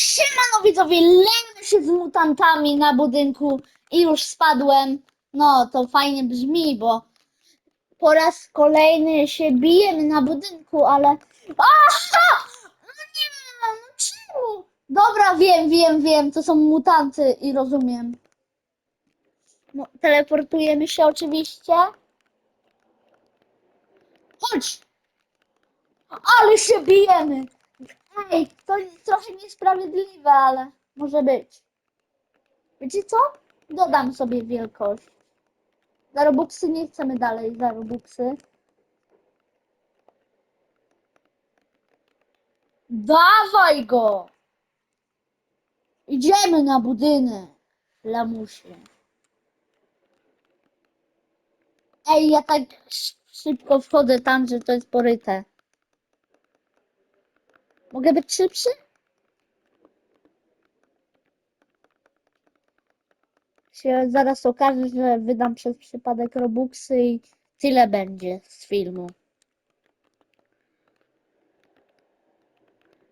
Siemano widzowie, się z mutantami na budynku i już spadłem. No, to fajnie brzmi, bo po raz kolejny się bijemy na budynku, ale... Aha! No nie, no czemu? Dobra, wiem, wiem, wiem, to są mutanty i rozumiem. No, teleportujemy się oczywiście. Chodź! Ale się bijemy! Ej, to trochę niesprawiedliwe, ale może być. Wiecie co? Dodam sobie wielkość. Za Robuxy nie chcemy dalej za Robuxy. Dawaj go! Idziemy na budynek, lamusie. Ej, ja tak sz- szybko wchodzę tam, że to jest poryte. Mogę być szybszy? Się zaraz okaże, że wydam przez przypadek Robuxy i tyle będzie z filmu.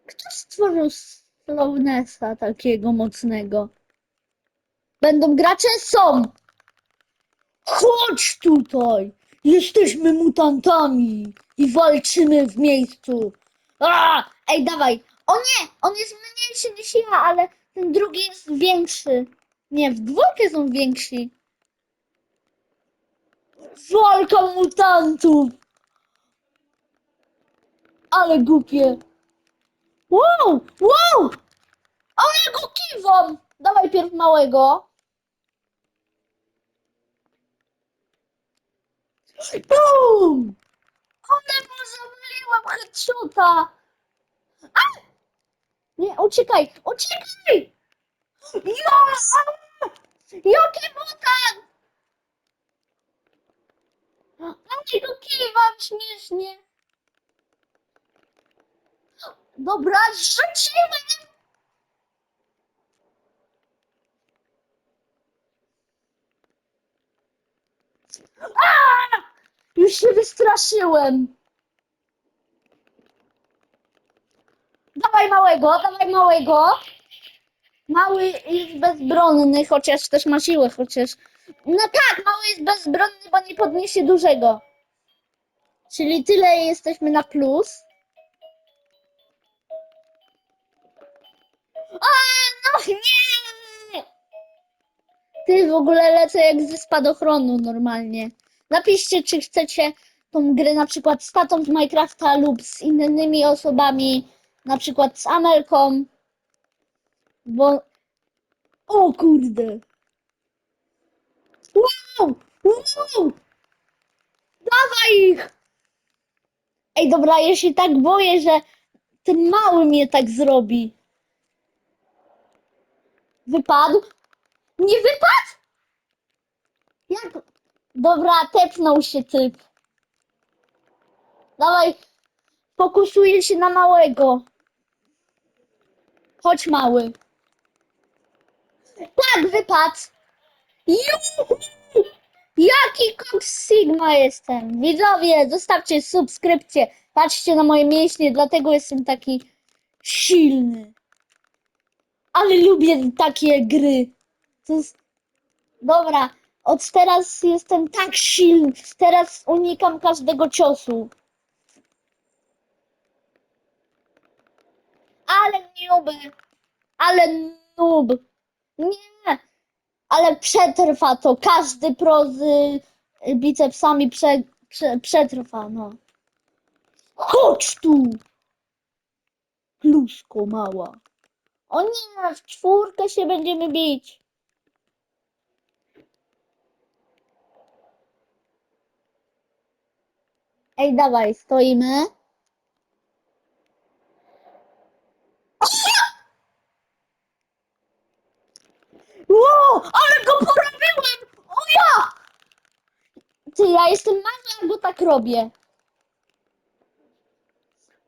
Kto stworzył Slownessa takiego mocnego? Będą gracze? Są! Chodź tutaj! Jesteśmy mutantami i walczymy w miejscu. A! Ej, dawaj! O nie! On jest mniejszy niż ja, ale ten drugi jest większy. Nie, w dwójkę są więksi. Walka mutantów! Ale głupie. Wow! Wow! Ale go kiwam! Dawaj pierw małego. Bum! Ale mu zamyliłam headshota! A! Nie, uciekaj! Uciekaj! Ja! Jaki mutant! Ale go kiwam śmiesznie. Dobra, rzucimy! A! Już się wystraszyłem. Dawaj małego, dawaj małego. Mały jest bezbronny, chociaż też ma siłę, chociaż... No tak, mały jest bezbronny, bo nie podniesie dużego. Czyli tyle jesteśmy na plus. A, no nie! Ty w ogóle lecę jak ze spadochronu normalnie. Napiszcie, czy chcecie tą grę na przykład z tatą z Minecrafta lub z innymi osobami, na przykład z Amelką, bo... O kurde! Wow! Wow! Dawaj ich! Ej, dobra, ja się tak boję, że ten mały mnie tak zrobi. Wypadł? Nie wypadł? Jak? Dobra, tepnął się typ. Dawaj, fokusuję się na małego. Chodź mały. Tak, wypadł. Juhu! Jaki koks Sigma jestem. Widzowie, zostawcie subskrypcję. Patrzcie na moje mięśnie, dlatego jestem taki silny. Ale lubię takie gry. To jest... Dobra, od teraz jestem tak silny. Teraz unikam każdego ciosu. Ale noob. Ale noob. Nie. Ale przetrwa to. Każdy pro z bicepsami prze, prze, przetrwa, no. Chodź tu! Pluszko mała. O nie, w czwórkę się będziemy bić. Ej, dawaj, stoimy. Wow, ale go porobiłem! O ja! Ty, ja jestem mały, ja go tak robię.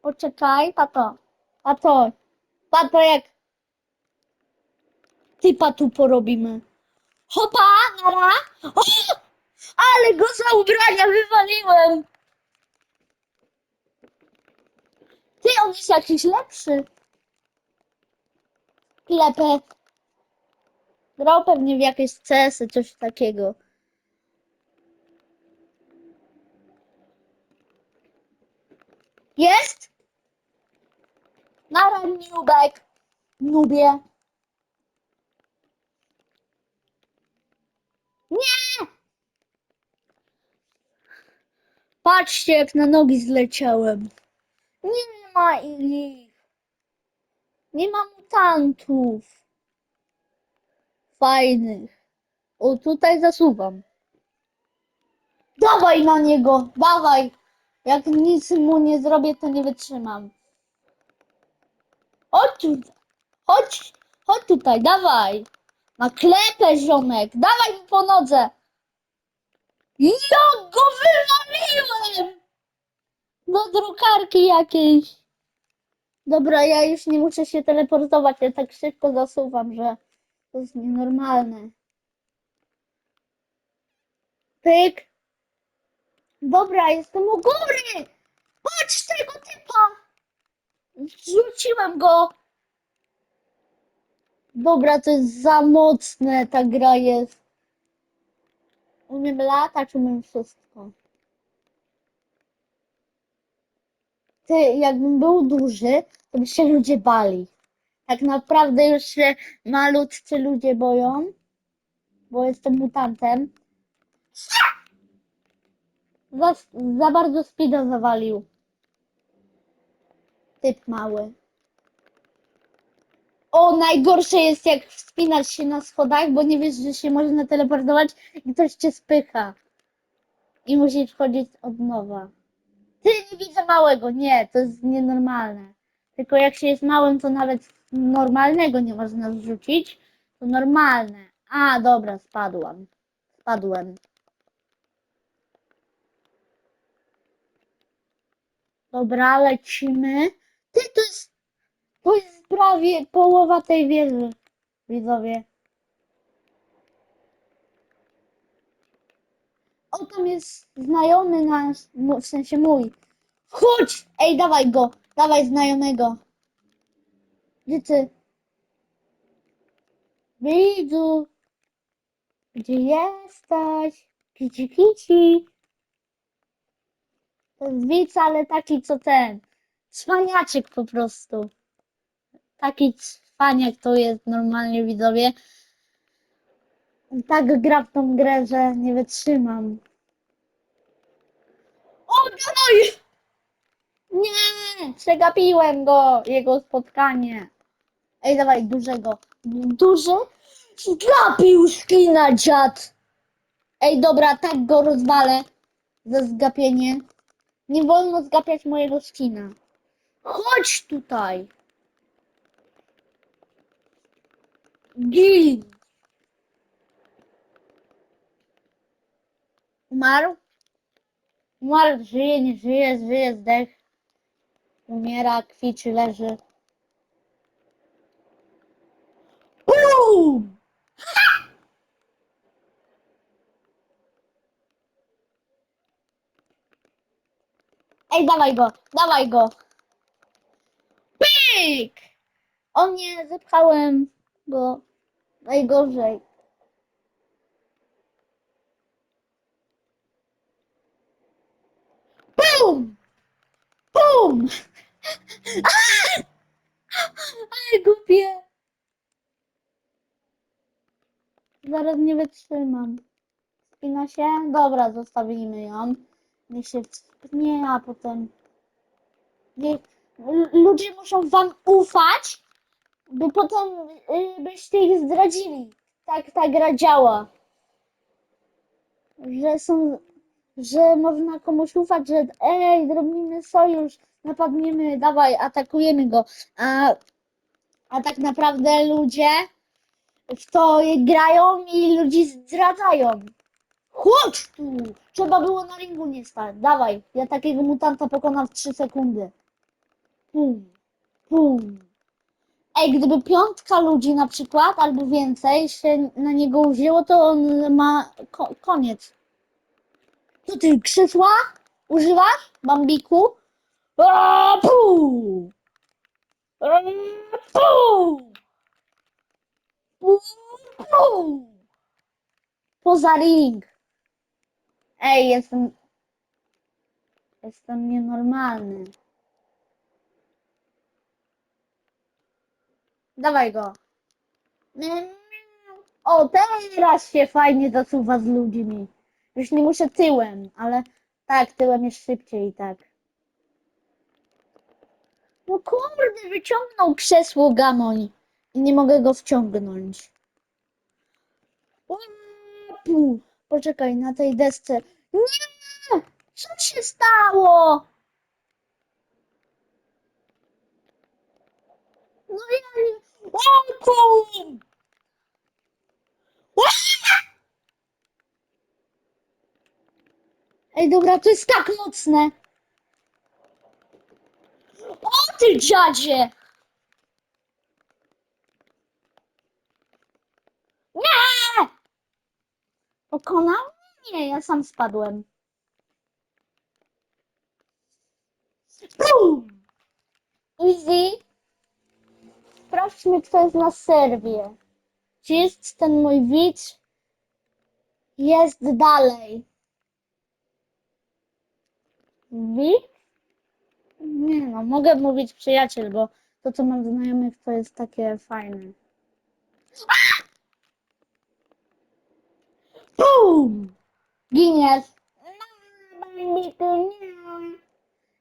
Poczekaj, pato. Pato. Pato jak... Typa tu porobimy. Hopa, nara. O! Ale go za ubrania wywaliłem. Ty, on jest jakiś lepszy. klepę. Grał pewnie w jakieś CS-y, coś takiego. Jest? Nara nubek. Nubie. Nie! Patrzcie, jak na nogi zleciałem. Nie ma ich. Nie ma mutantów. Fajnych. O, tutaj zasuwam. Dawaj na niego, dawaj. Jak nic mu nie zrobię, to nie wytrzymam. Chodź chodź, chodź tutaj, dawaj. Na klepę, ziomek, dawaj mi po nodze. Ja go wywaliłem! Do drukarki jakiejś. Dobra, ja już nie muszę się teleportować, ja tak szybko zasuwam, że to jest nienormalne. Pyk. Dobra, jestem u góry! Patrz tego typa! Zrzuciłem go! Dobra, to jest za mocne, ta gra jest. Umiem latać, umiem wszystko. Ty, jakbym był duży, to by się ludzie bali. Tak naprawdę już się malutcy ludzie boją, bo jestem mutantem. Za, za bardzo speeda zawalił. Typ mały. O, najgorsze jest jak wspinać się na schodach, bo nie wiesz, że się można teleportować i ktoś cię spycha. I musisz wchodzić od nowa. Ty nie widzę małego, nie, to jest nienormalne. Tylko jak się jest małym, to nawet normalnego nie można zrzucić. To normalne. A, dobra, spadłam. Spadłem. Dobra, lecimy. Ty, to jest, to jest prawie połowa tej wieży, widzowie. O, tam jest znajomy nasz, no, w sensie mój. Chodź! Ej, dawaj go, dawaj znajomego. Ty? Widzu. Gdzie jesteś? Kici, kici. To jest widz, ale taki co ten. Cwaniaczek po prostu. Taki cwaniak to jest normalnie widzowie. Tak gra w tą grę, że nie wytrzymam. O, dawaj! Nie! Przegapiłem go, jego spotkanie. Ej, dawaj, dużego. Duży? Zgapił skina, dziad! Ej, dobra, tak go rozwalę za zgapienie. Nie wolno zgapiać mojego skina. Chodź tutaj! Gin! Umarł? Umarł, żyje, nie żyje, żyje, zdech. Umiera, kwiczy, leży. BOOM! Ej, dawaj go, dawaj go. Pyk! O nie, zepchałem go. Najgorzej. BUM! BUM! Ale głupie. Zaraz nie wytrzymam. Spina się? Dobra, zostawimy ją. Niech się wspnie, a potem... Niech... Ludzie muszą wam ufać, by potem y, byście ich zdradzili. Tak ta gra działa. Że są... Że można komuś ufać, że ej, zrobimy sojusz, napadniemy, dawaj, atakujemy go. A, a tak naprawdę ludzie w to grają i ludzi zdradzają. Chodź tu! Trzeba było na ringu nie stać. Dawaj, ja takiego mutanta pokonam w 3 sekundy. Pum, pum. Ej, gdyby piątka ludzi na przykład, albo więcej się na niego wzięło, to on ma ko koniec. Co ty, krzesła używasz, Bambiku? Aaa, pu! Aaa, pu! Poza ring. Ej, jestem... Jestem nienormalny. Dawaj go. O, teraz się fajnie zasuwa z ludźmi. Już nie muszę tyłem, ale tak, tyłem jest szybciej i tak. No kurde, wyciągnął krzesło gamoń i nie mogę go wciągnąć. Łapu! Poczekaj, na tej desce. Nie! Co się stało? No ja nie... Łapu! Ej, dobra, to jest tak mocne. O ty dziadzie! Nie! Pokonał? Nie, ja sam spadłem. Bum! Easy. Sprawdźmy, kto jest na serwie. Czy jest ten mój widz? Jest dalej. Widz? Nie no, mogę mówić przyjaciel, bo to, co mam znajomych, to jest takie fajne. BUM! Giniesz.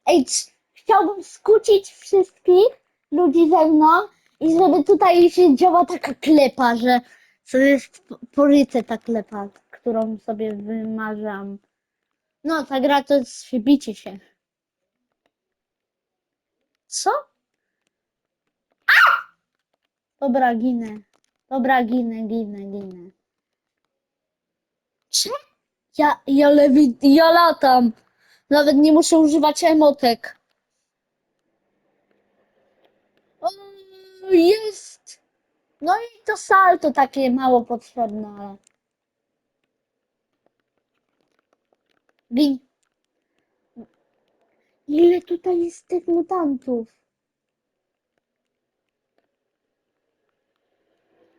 Ej, c- chciałbym skłócić wszystkich ludzi ze mną i żeby tutaj się działa taka klepa, że to jest po- po ryce ta klepa, którą sobie wymarzam. No, ta gra to jest bicie się. Co? A! Dobra, ginę. Dobra, ginę, ginę, ginę. Czy? Ja, ja, lewi, ja latam. Nawet nie muszę używać emotek. O, jest! No i to salto takie mało potrzebne, ale... Ile tutaj jest tych mutantów?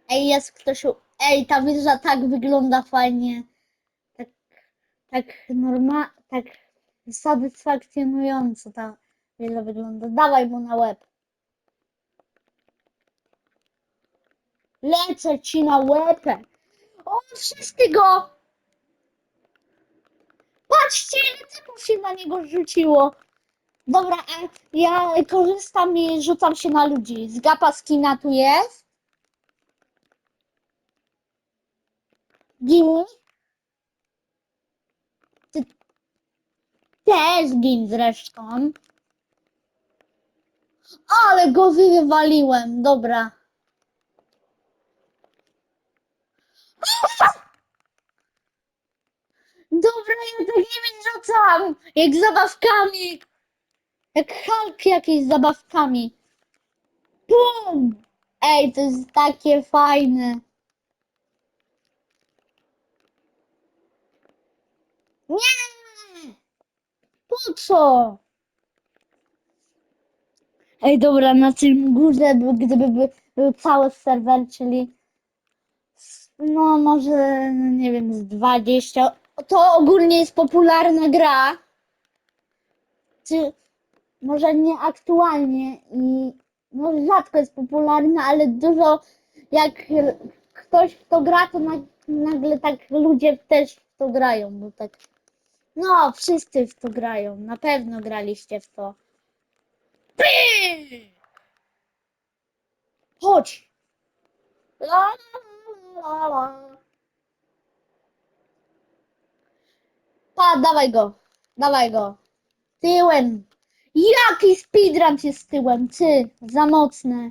Ej, jest ktoś. Ej, ta wieża tak wygląda fajnie. Tak, norma, tak satysfakcjonująco ta wieża wygląda. Dawaj mu na łeb. Lecę ci na łepę. O, wszyscy go! Patrzcie, ile typów się na niego rzuciło. Dobra, ja korzystam i rzucam się na ludzi. Z gapa skina tu jest. Gin. Też gin zresztą. Ale go wywaliłem, dobra. Dobra, ja takimi rzucam, jak zabawkami. Jak Hulk jakiś z zabawkami. Bum! Ej, to jest takie fajne. Nie! Co? Ej, dobra, na tym górze, by- gdyby by, był cały serwer, czyli no może, no nie wiem, z 20. To ogólnie jest popularna gra. Czy może nie aktualnie i no rzadko jest popularna, ale dużo jak ktoś w to gra, to na, nagle tak ludzie też w to grają, bo tak no wszyscy w to grają, na pewno graliście w to. Chodź! La, la, la. Pa, dawaj go, dawaj go. Tyłem. Jaki speedrun się z tyłem, ty, za mocne.